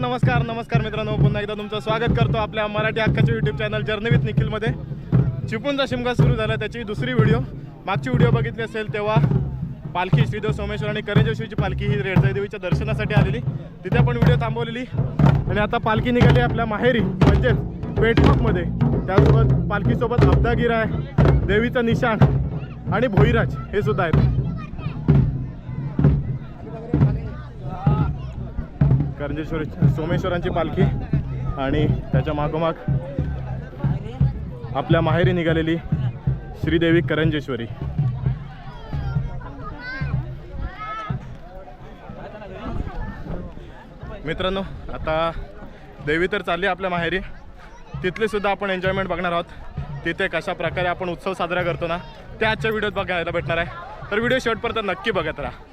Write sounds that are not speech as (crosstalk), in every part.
नमस्कार नमस्कार मित्रांनो. पुन्हा एकदा तुमचं स्वागत करतो आपल्या मराठी हक्काच्या यूट्यूब चॅनल जर्नी निखिलमध्ये. चिपूनचा शिमगा सुरू झाला त्याची दुसरी व्हिडिओ मागची व्हिडिओ बघितली असेल तेव्हा पालखी श्रीदेव सोमेश्वर आणि करंजेश्वरीची पालखी ही रेडसाई देवीच्या दर्शनासाठी आलेली. तिथे आपण व्हिडिओ थांबवलेली. आणि आता पालखी निघाली आपल्या माहेरी म्हणजेच पेटमापमध्ये त्यासोबत पालखीसोबत अब्दागिरा आहे देवीचं निशाण आणि भोईराज हे सुद्धा आहेत. करंजेश्वर सोमेश्वरांची पालखी आणि त्याच्या मागोमाग आपल्या माहेरी निघालेली श्रीदेवी करंजेश्वरी. मित्रांनो आता देवी तर चालली आपल्या माहेरी. तिथले सुद्धा आपण एन्जॉयमेंट बघणार आहोत. तिथे कशा प्रकारे आपण उत्सव साजरा करतो ना ते आजच्या व्हिडिओत बघायला भेटणार आहे. तर व्हिडिओ शेवटपर्यंत नक्की बघत राहा.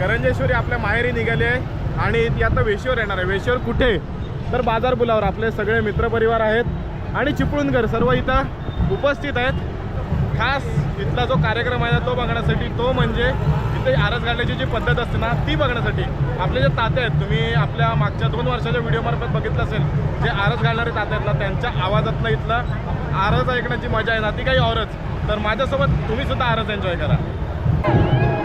करंजेश्वरी आपल्या माहेरी निघाली आहे आणि ती आता वेशीवर येणार आहे. वेशीवर कुठे? तर बाजार पुलावर आपले सगळे मित्रपरिवार आहेत आणि चिपळूणकर सर्व इथं उपस्थित आहेत. खास इथला जो कार्यक्रम आहे ना तो बघण्यासाठी तो म्हणजे इथे आरस घालण्याची जी पद्धत असते ना ती बघण्यासाठी. आपले जे ताते आहेत तुम्ही आपल्या मागच्या दोन वर्षाच्या व्हिडिओमार्फत बघितलं असेल जे आरस घालणारे ताते आहेत ना त्यांच्या आवाजातनं इथला आरस ऐकण्याची मजा आहे ना ती काही औरच. तर माझ्यासोबत तुम्ही सुद्धा आरस एन्जॉय करा.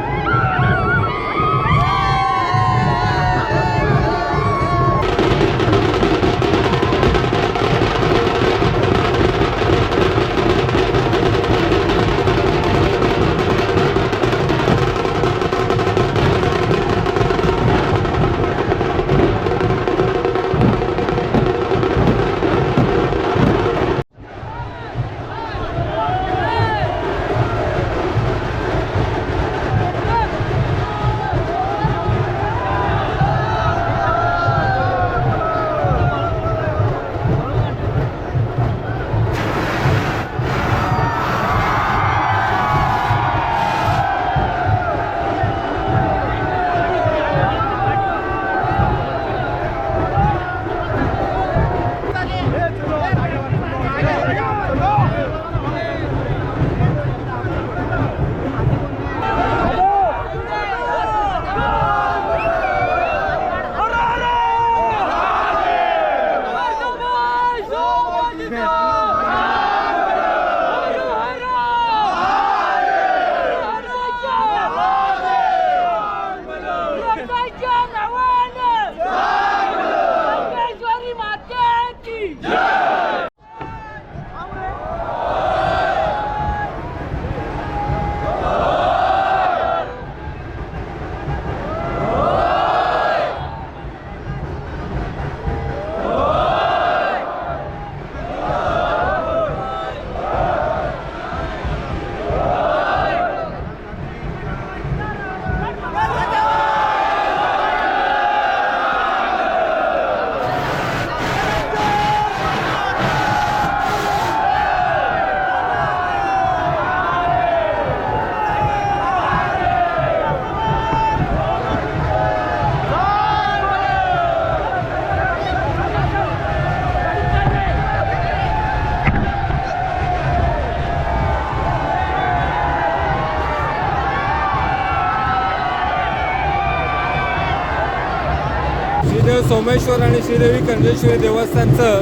श्रीदेव सोमेश्वर आणि श्रीदेवी कंजेश्वरी देवस्थानचं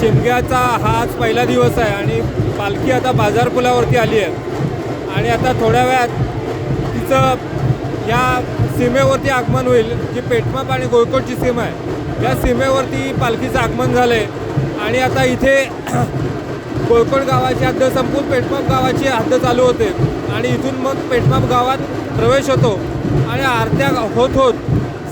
शिमग्याचा हा आज पहिला दिवस आहे आणि पालखी आता बाजारपुलावरती आली आहे. आणि आता थोड्या वेळात तिचं या सीमेवरती आगमन होईल जी पेटमाप आणि गोळकोटची सीमा आहे या सीमेवरती पालखीचं आगमन झालं आहे आणि आता इथे (clears throat) गोळकोट गावाची हद्द संपूर्ण पेटमाप गावाची हद्द चालू होते. आणि इथून मग पेटमाप गावात प्रवेश होतो. आणि आरत्या होत होत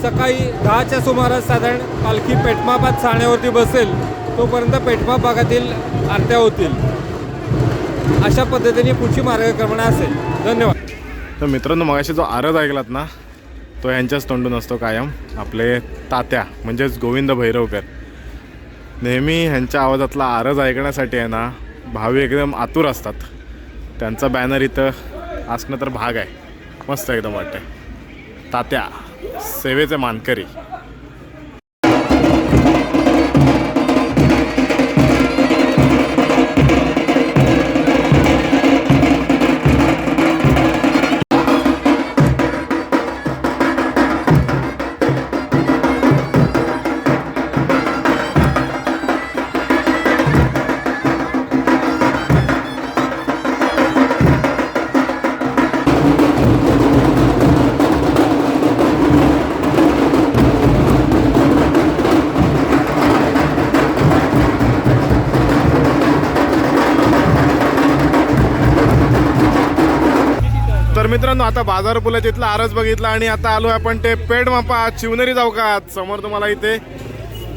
सकाळी दहाच्या सुमारास साधारण पालखी पेटमापात साण्यावरती बसेल तोपर्यंत पेटमाप भागातील आरत्या होतील. अशा पद्धतीने पुढची मार्गक्रमण असेल. धन्यवाद. तर मित्रांनो मगाशी जो आरज ऐकलात ना तो यांच्याच तोंडून असतो कायम. आपले तात्या म्हणजेच गोविंद भैरवकर नेहमी ह्यांच्या आवाजातला आरज ऐकण्यासाठी आहे ना भावी एकदम आतुर असतात. त्यांचा बॅनर इथं असणं तर भाग आहे. मस्त एकदम वाटतं तात्या. सेवेचे मानकरी. मित्रांनो आता बाजार पुला तिथला आरस बघितला आणि आता आलो आपण ते पेड मापा शिवनेरी चौकात. समोर तुम्हाला इथे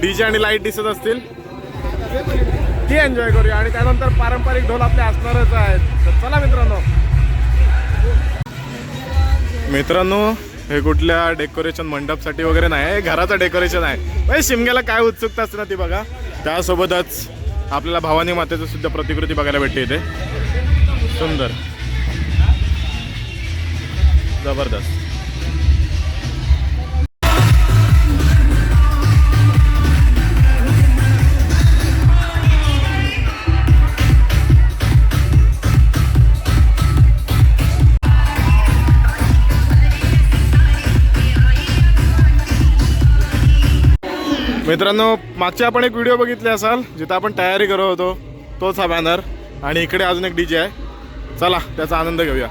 डीजे आणि लाइट दिसत असतील. ती एन्जॉय करूया आणि त्यानंतर पारंपरिक ढोल आपले असणारच आहेत. तर चला मित्रांनो. मित्रांनो हे कुठल्या डेकोरेशन मंडपसाठी वगैरे नाही हे घराचं डेकोरेशन आहे. म्हणजे शिमग्याला काय उत्सुकता असते ना ती बघा. त्यासोबतच आपल्याला भवानी मातेचं सुद्धा प्रतिकृती बघायला भेटते इथे. सुंदर. जबरदस्त. मित्रांनो मागचे आपण एक व्हिडिओ बघितले असाल जिथं आपण तयारी करत होतो तोच हा बॅनर आणि इकडे अजून एक डीजे आहे. चला त्याचा आनंद घेऊया.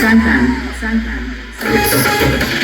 三板，三板。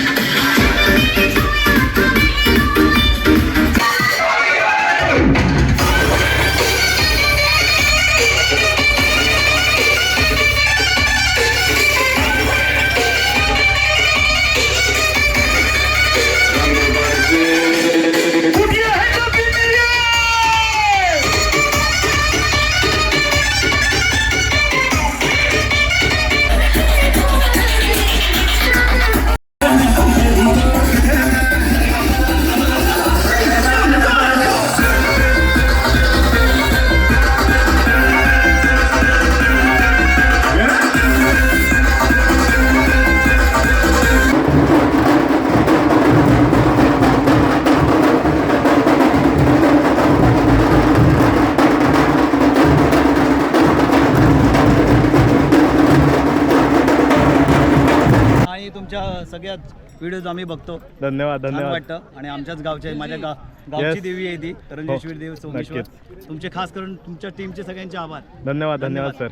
तुमच्या सगळ्या व्हिडिओज आम्ही बघतो. धन्यवाद धन्यवाद. वाटतं. आणि आमच्याच गावचे माझ्या गा गावची. देवी आहे ती रंजेश्वरी हो, देव सोमेश्वर. तुमचे खास करून तुमच्या टीमचे सगळ्यांचे आभार. धन्यवाद धन्यवाद. सर.